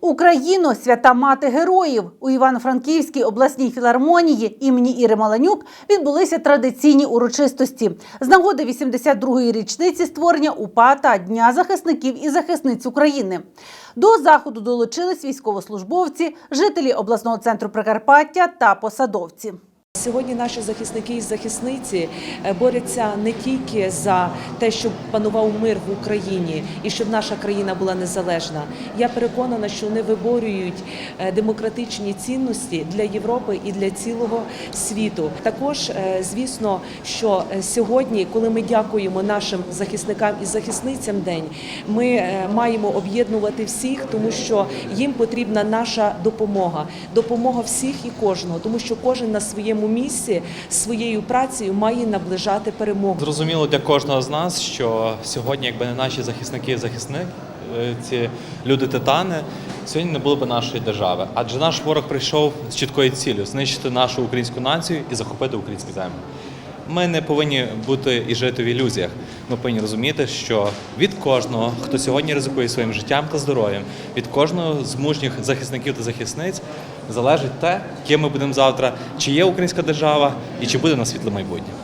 Україно, свята мати героїв у Івано-Франківській обласній філармонії імені Іри Маланюк відбулися традиційні урочистості з нагоди 82-ї річниці створення УПА та Дня захисників і захисниць України. До заходу долучились військовослужбовці, жителі обласного центру Прикарпаття та посадовці. Сьогодні наші захисники і захисниці е, борються не тільки за те, щоб панував мир в Україні і щоб наша країна була незалежна. Я переконана, що вони виборюють е, демократичні цінності для Європи і для цілого світу. Також, е, звісно, що сьогодні, коли ми дякуємо нашим захисникам і захисницям день, ми маємо об'єднувати всіх, тому що їм потрібна наша допомога, допомога всіх і кожного, тому що кожен на своєму місці своєю працею має наближати перемогу. Зрозуміло для кожного з нас, що сьогодні, якби не наші захисники і захисник, е, ці люди титани, сьогодні не було б нашої держави. Адже наш ворог прийшов з чіткою ціллю знищити нашу українську націю і захопити українські землі. Ми не повинні бути і жити в ілюзіях. Ми повинні розуміти, що від кожного, хто сьогодні ризикує своїм життям та здоров'ям, від кожного з мужніх захисників та захисниць залежить те, ким ми будемо завтра, чи є українська держава і чи буде на світле майбутнє.